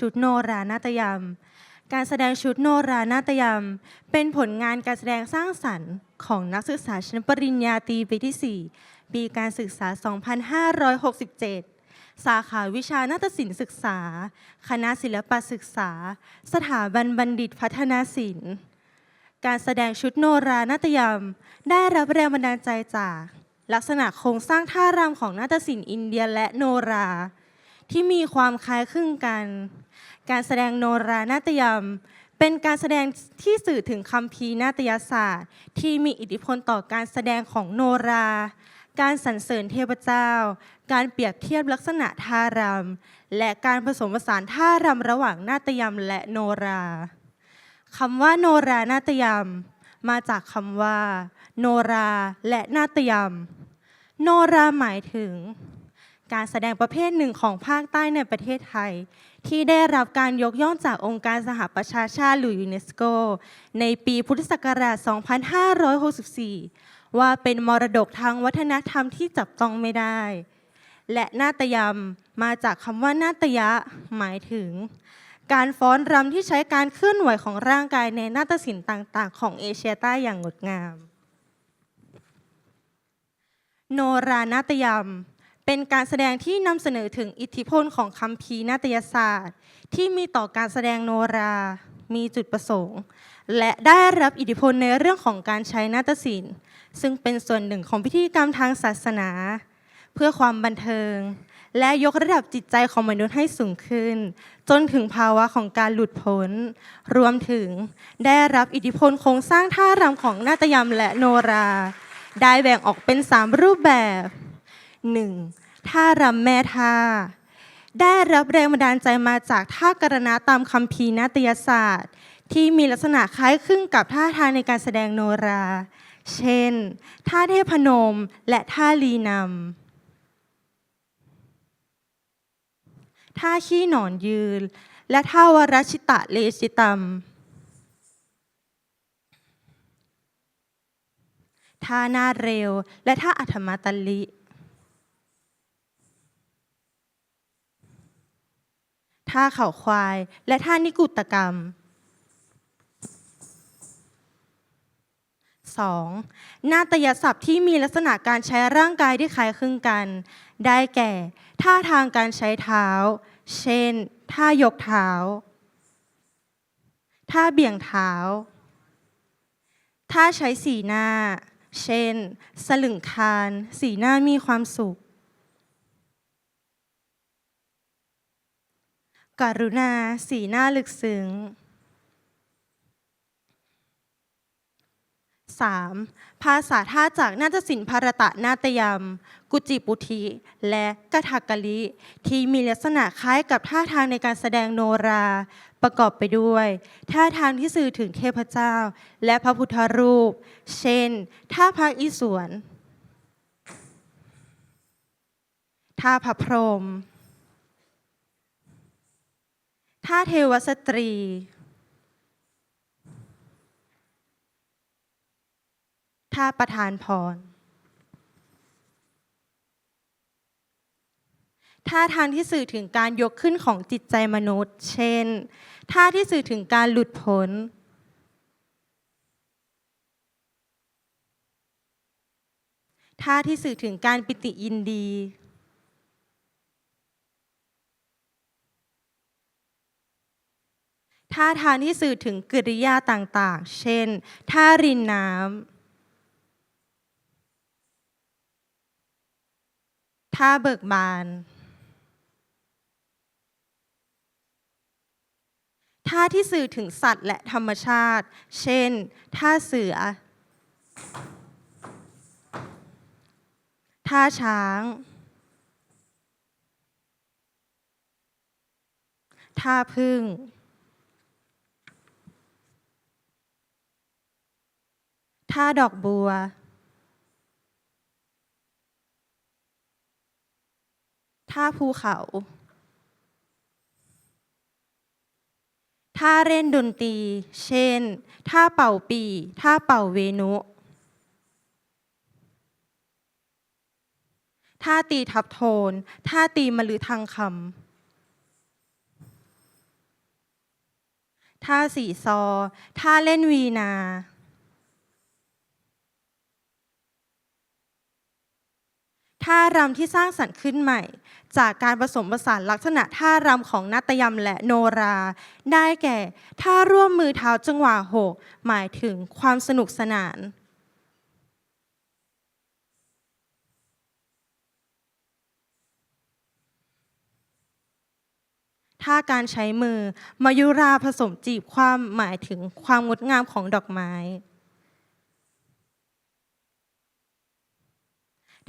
ชุดโนรานาฏยมการแสดงชุดโนรานาฏยมเป็นผลงานการแสดงสร้างสรรค์ของนักศึกษาชั้นปริญญาตรีปีที่ 4 ปีการศึกษา 2567 สาขาวิชานาฏศิลป์ศึกษา คณะศิลปศึกษา สถาบันบัณฑิตพัฒนาศิลป์ การแสดงชุดโนรานาฏยมได้รับแรงบันดาลใจจาก ลักษณะโครงสร้างท่ารำของนาฏศิลป์อินเดียและโนรา ที่มีความคล้ายคลึงกัน การแสดงโนรานาฏยมเป็นการแสดงที่สื่อถึงคัมภีนาฏยศาสตร์ ที่มีอิทธิพลต่อการแสดงของโนรา การสรรเสริญเทพเจ้า การเปรียบเทียบลักษณะท่ารำและการผสมผสานท่ารำระหว่างนาฏยมและโนราคำว่าโนรานาฏยมมาจากคำว่า โนราและนาฏยมโนราหมายถึง การแสดงประเภทหนึ่งของภาคใต้ในประเทศไทย ที่ได้รับการยกย่องจากองค์การสหประชาชาติหรือยูเนสโก ในปีพุทธศักราช 2564 ว่าเป็นมรดกทางวัฒนธรรมที่จับต้องไม่ได้ และนาฏยมมาจากคำว่านาตยะ หมายถึง การฟ้อนรำที่ใช้การเคลื่อนไหวของร่างกายในนาฏศิลป์ต่าง ๆ ของเอเชียใต้อย่างงดงาม โนรานาฏยม เป็นการแสดงที่นำเสนอถึงอิทธิพลของคัมภีร์นาฏยศาสตร์ ที่มีต่อการแสดงโนรา มีจุดประสงค์ และได้รับอิทธิพลในเรื่องของการใช้นาฏศิลป์ซึ่งเป็นส่วนหนึ่งของพิธีกรรมทางศาสนา เพื่อความบันเทิง และยกระดับจิตใจของมนุษย์ให้สูงขึ้น จนถึงภาวะของการหลุดพ้น รวมถึงได้รับอิทธิพลโครงสร้างท่ารำของนาฏยมและโนรา ได้แบ่งออกเป็น 3 รูปแบบ 1. ท่ารำแม่ท่า ได้รับแรงบันดาลใจมาจากท่ากรณะตามคัมภีนาฏยศาสตร์ ที่มีลักษณะคล้ายคลึงกับท่าทางในการแสดงโนรา เช่น ท่าเทพนมและท่าลีนำท่าขี้หนอนยืน และท่าวรชิตะเลชิตัมท่าหน้าเร็ว และท่าอัธมาตลิ ท่าเข่าควาย และท่านิกุตกรรม 2. นาฏยศัพท์ที่มีลักษณะการใช้ร่างกายที่คล้ายคลึงกัน ได้แก่ ท่าทางการใช้เท้า เช่น ท่ายกเท้า ท่าเบี่ยงเท้า ท่าใช้สีหน้า เช่น สลึงคาน สีหน้ามีความสุข กรุณาสีหน้าลึกซึ้ง 3. ภาษาท่าจากนาฏศิลป์ภารตะนาตยม กุจิปุถิและกะทักกะลิ ที่มีลักษณะคล้ายกับท่าทางในการแสดงโนรา ประกอบไปด้วย ท่าทางที่สื่อถึงเทพเจ้า และพระพุทธรูป เช่น ท่าพักอีสวนท่าพระพรหม ท่าเทวสตรีท่าประธานพร ท่าทางที่สื่อถึงการยกขึ้นของจิตใจมนุษย์ เช่น ท่าที่สื่อถึงการหลุดพ้นท่าที่สื่อถึงการปิติยินดี ท่าทางที่สื่อถึงกริยาต่างๆ เช่น ท่ารินน้ำ ท่าเบิกบาน ท่าที่สื่อถึงสัตว์และธรรมชาติ เช่น ท่าเสือ ท่าช้าง ท่าพึ่ง ท่าดอกบัวท่าภูเขาท่าเล่นดนตรี เช่น ท่าเป่าปีท่าเป่าเวนุท่าตีทับโทน ท่าตีมลือทางคำท่าสีซอ ท่าเล่นวีนา ท่ารำที่สร้างสรรค์ขึ้นใหม่ จากการผสมผสานลักษณะท่ารำของนาตยมและโนรา ได้แก่ท่าร่วมมือเท้าจังหวะหกหมายถึงความสนุกสนานท่าการใช้มือ มายุราผสมจีบความหมายถึงความงดงามของดอกไม้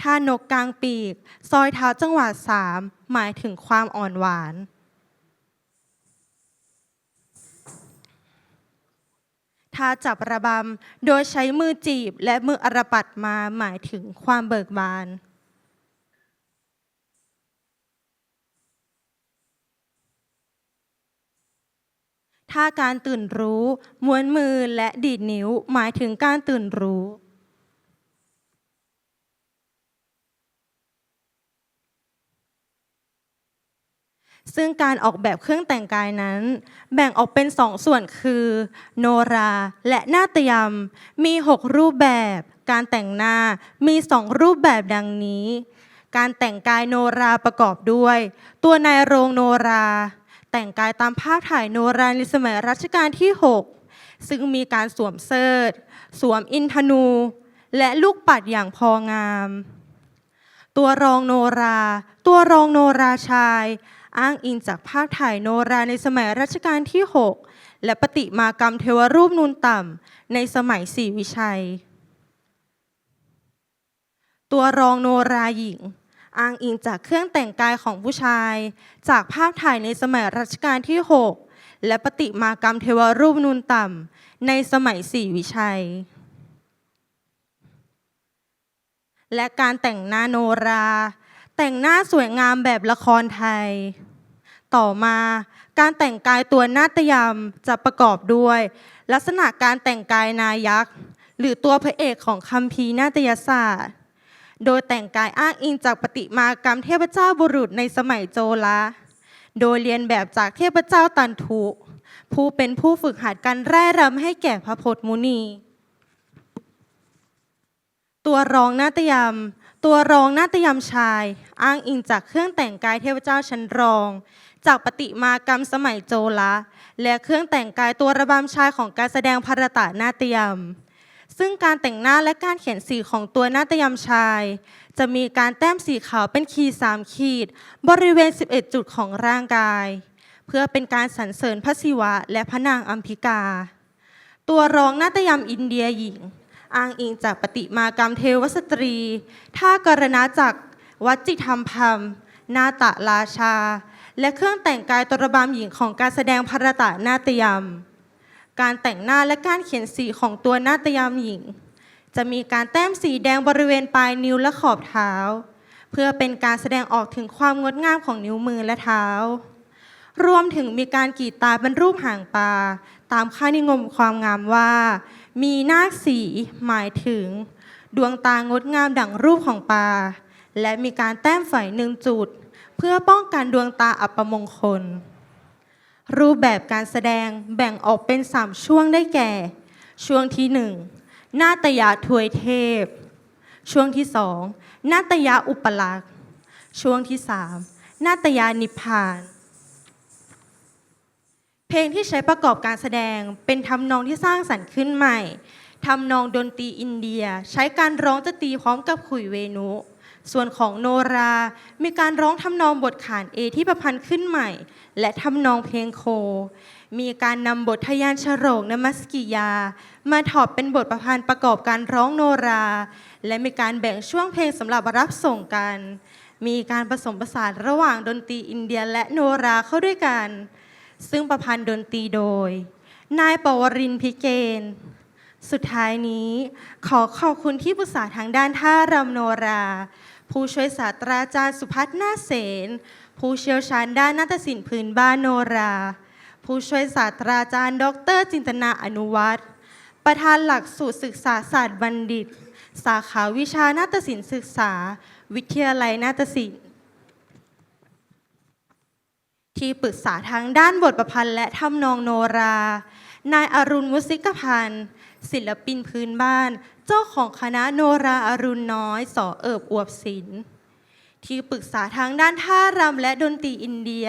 ท่านกกลางปีก ซอยเท้าจังหวะสามหมายถึงความอ่อนหวานท่าจับระบำ โดยใช้มือจีบและมืออรปัดมาหมายถึงความเบิกบานท่าการตื่นรู้ ม้วนมือและดีดนิ้วหมายถึงการตื่นรู้ ซึ่งการออกแบบเครื่องแต่งกายนั้น แบ่งออกเป็นสองส่วนคือ โนรา และนาฏยมมี 6 รูปแบบ การแต่งหน้ามีสองรูปแบบดังนี้ การแต่งกายโนราประกอบด้วย ตัวนายโรงโนรา แต่งกายตามภาพถ่ายโนราในสมัยรัชกาลที่ 6 ซึ่งมีการสวมเสิร์ธสวมอินทนู และลูกปัดอย่างพองาม ตัวรองโนรา ตัวรองโนราชาย อ้างอิงจากภาพถ่ายโนราในสมัยรัชกาลที่ 6 และปฏิมากรรมเทวรูปนูนต่ำในสมัยศรีวิชัย ตัวรองโนราหญิง อ้างอิงจากเครื่องแต่งกายของผู้ชาย จากภาพถ่ายในสมัยรัชกาลที่ 6 และปฏิมากรรมเทวรูปนูนต่ำในสมัยศรีวิชัยและการแต่งหน้าโนรา แต่งหน้าสวยงามแบบละครไทย ต่อมาการแต่งกายตัวนาฏยามจะประกอบด้วย ลักษณะการแต่งกายนายักษ์ หรือตัวพระเอกของคัมภีร์นาฏยศาสตร์ โดยแต่งกายอ้างอิงจากปฏิมากรรมเทพเจ้าบุรุษในสมัยโจละโดยเรียนแบบจากเทพเจ้าตันทุผู้เป็นผู้ฝึกหัดการไร่รำให้แก่พระพธมุนี ตัวรองนาฏยาม ตัวรองนาฏยมชาย อ้างอิงจากเครื่องแต่งกายเทพเจ้าชั้นรอง จากปฏิมากรรมสมัยโจละ และเครื่องแต่งกายตัวระบำชายของการแสดงพารตะนาฏยมซึ่งการแต่งหน้าและการเขียนสีของตัวนาฏยมชาย จะมีการแต้มสีขาวเป็นขีดสามขีด บริเวณ 11 จุดของร่างกาย เพื่อเป็นการสรรเสริญพระศิวะและพระนางอัมพิกา ตัวรองนาฏยมอินเดียหญิง อ้างอิงจากปฏิมากรรมเทวสตรี ท่ากรณาจักวัจิธรรมพัมนาตะราชา และเครื่องแต่งกายตระบำหญิงของการแสดงพารตะนาฏยม การแต่งหน้าและการเขียนสีของตัวนาฏยมหญิง จะมีการแต้มสีแดงบริเวณปลายนิ้วและขอบเท้า เพื่อเป็นการแสดงออกถึงความงดงามของนิ้วมือและเท้ารวมถึงมีการกรีดตาเป็นรูปหางปลาตามค่านิยมความงามว่า มีนาคสีหมายถึง ดวงตางดงามดั่งรูปของปลา และมีการแต้มไฝหนึ่งจุด เพื่อป้องกันดวงตาอัปมงคล รูปแบบการแสดงแบ่งออกเป็น3ช่วงได้แก่ ช่วงที่1นาตยาถวยเทพ ช่วงที่2นาตยาอุปลักษ์ ช่วงที่3นาตยานิพพาน เพลงที่ใช้ประกอบการแสดงเป็นทำนองที่สร้างสรรค์ขึ้นใหม่ทำนองดนตรีอินเดีย ใช้การร้องจะตีพร้อมกับขุยเวนุ ส่วนของโนรา มีการร้องทำนองบทขานเอที่ประพันธ์ขึ้นใหม่ และทำนองเพลงโค มีการนำบททยานฉโรงนมัสกิยา มาถอดเป็นบทประพันธ์ประกอบการร้องโนรา และมีการแบ่งช่วงเพลงสำหรับรับส่งกัน มีการผสมผสานระหว่างดนตรีอินเดียและโนราเข้าด้วยกัน ซึ่งประพันธ์ดนตรีโดย นายปวรินพิเกณฑ์สุดท้ายนี้ ขอขอบคุณที่ปรึกษาทางด้านท่ารำโนรา ผู้ช่วยศาสตราจารย์สุพัฒน์นาเสน ผู้เชี่ยวชาญด้านนาฏศิลป์พื้นบ้านโนรา ผู้ช่วยศาสตราจารย์ ดร จินตนาอนุวัฒน์ประธานหลักสูตรศึกษาศาสตร์บัณฑิต สาขาวิชานาฏศิลป์ศึกษา วิทยาลัยนาฏศิลป์ ที่ปรึกษาทางด้านบทประพันธ์และทำนองโนรา นายอรุณมุสิกพันธ์ศิลปินพื้นบ้าน เจ้าของคณะโนราอรุณน้อยสอเอิบอวบศิลป์ที่ปรึกษาทางด้านท่ารำและดนตรีอินเดีย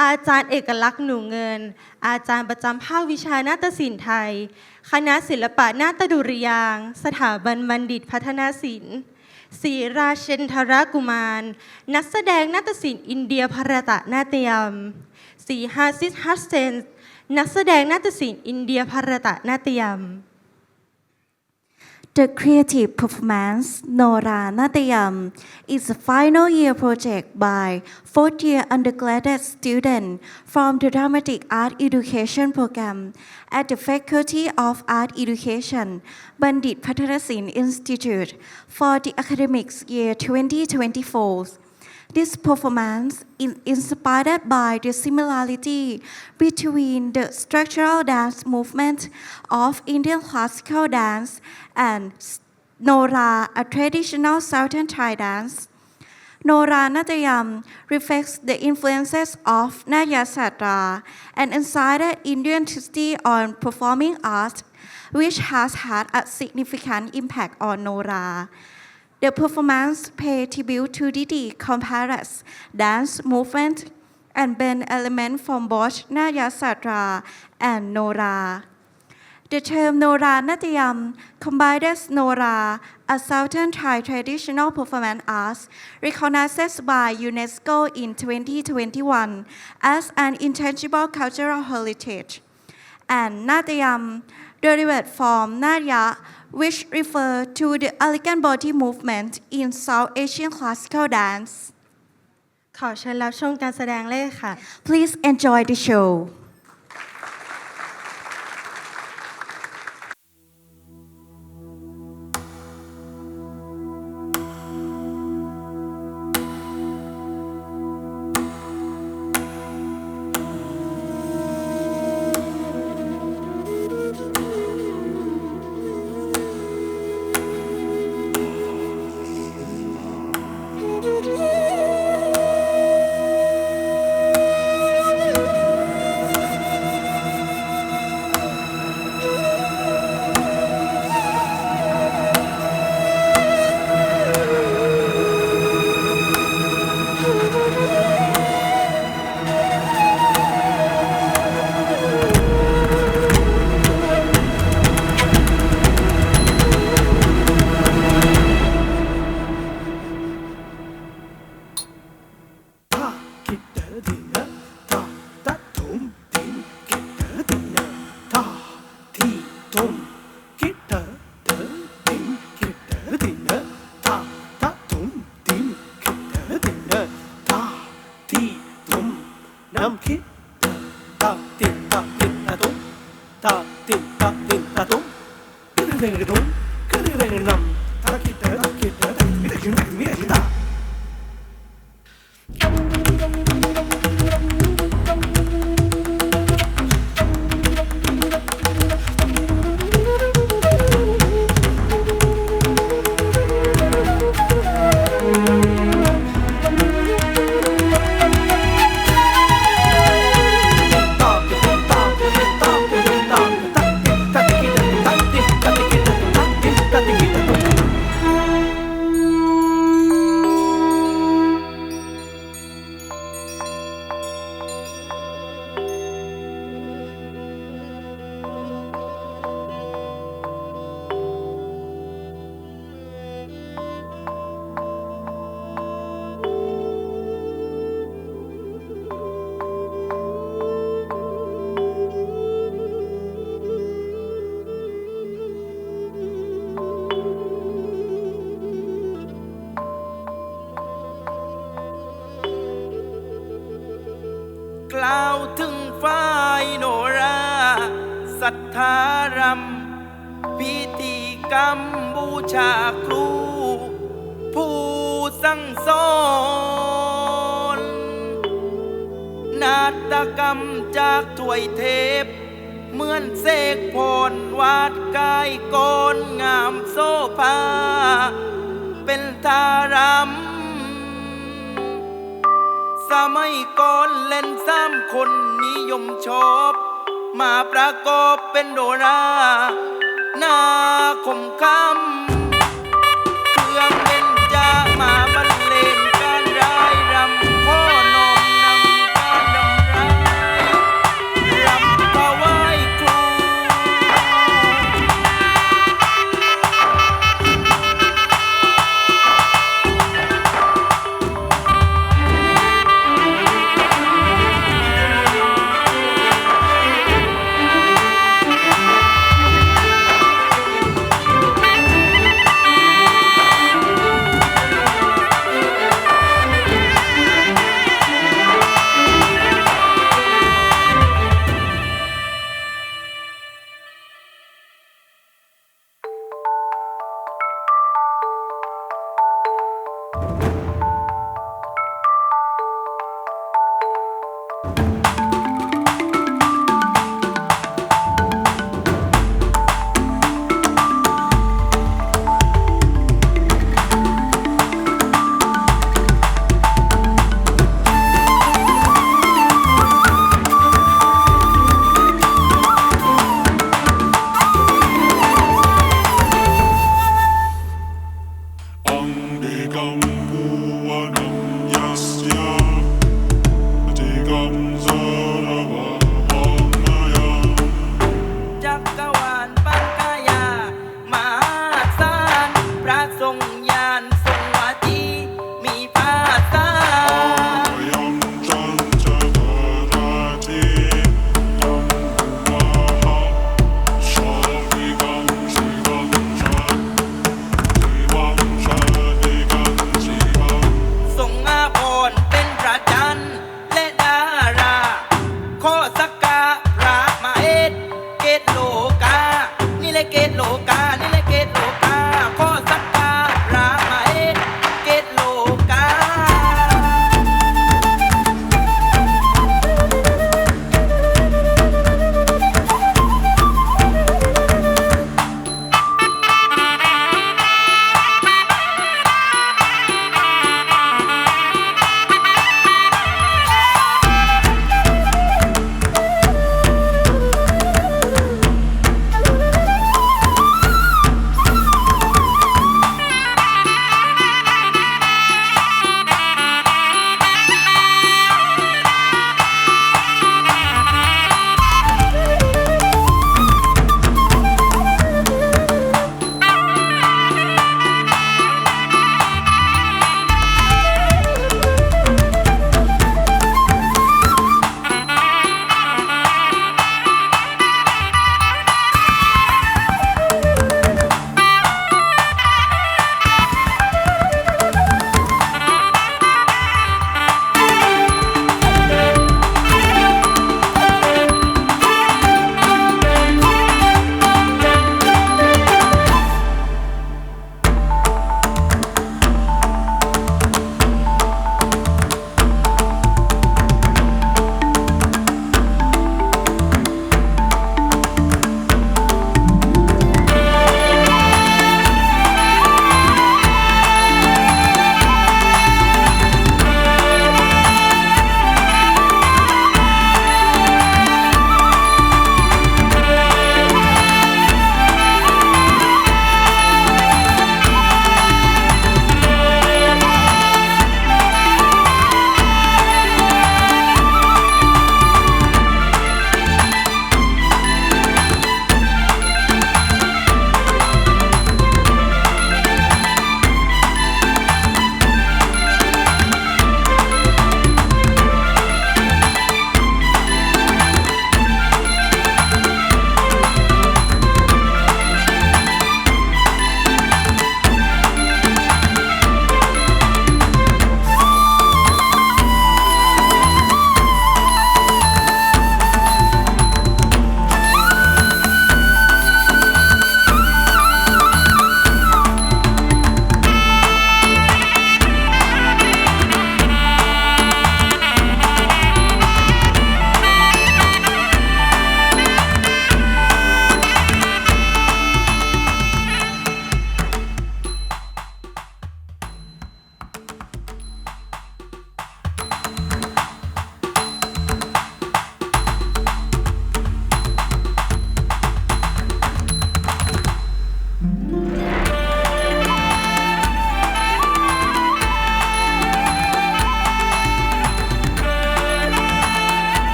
อาจารย์เอกลักษณ์หนูเงิน อาจารย์ประจำภาควิชานาฏศิลป์ไทย คณะศิลปะนาฏดุริยาง สถาบันบัณฑิตพัฒนาศิลป์ ศรีราเชนทรกุมาร นักแสดงนาฏศิลป์อินเดียภรตะนาฏยมสีฮาซิสฮัสเซนนักแสดงนาฏศิลป์อินเดียภรตะนาฏยม The creative performance Nora Natayam is a final year project by fourth year undergraduate student from the Dramatic Art Education program at the Faculty of Art Education, Bandit Patharasin Institute for the academic year 2024. This performance is inspired by the similarity between the structural dance movement of Indian classical dance and Nora, a traditional Southern Thai dance. Nora Natayam reflects the influences of Naya Satra, an insider Indian history on performing art, which has had a significant impact on Nora. The performance paid tribute to Didi Comparas dance movement and blend element from both Naya Satra and Nora. The term Nora Natayam combines Nora, a Southern Thai traditional performance art recognized by UNESCO in 2021 as an intangible cultural heritage, and Natayam, derived from Natya, which refer to the elegant body movement in South Asian classical dance. ขอเชิญรับชมการแสดงเลยค่ะ Please enjoy the show. นาฏกรรมจากถวยเทพ เหมือนเสกพรวาดกายกรงามโซภา เป็นทารำสสมัยก่อนเล่นสามคนนิยมชอบ มาประกอบเป็นโดราหน้าคมคำเครื่องเล่นจะมาบรรเลงการ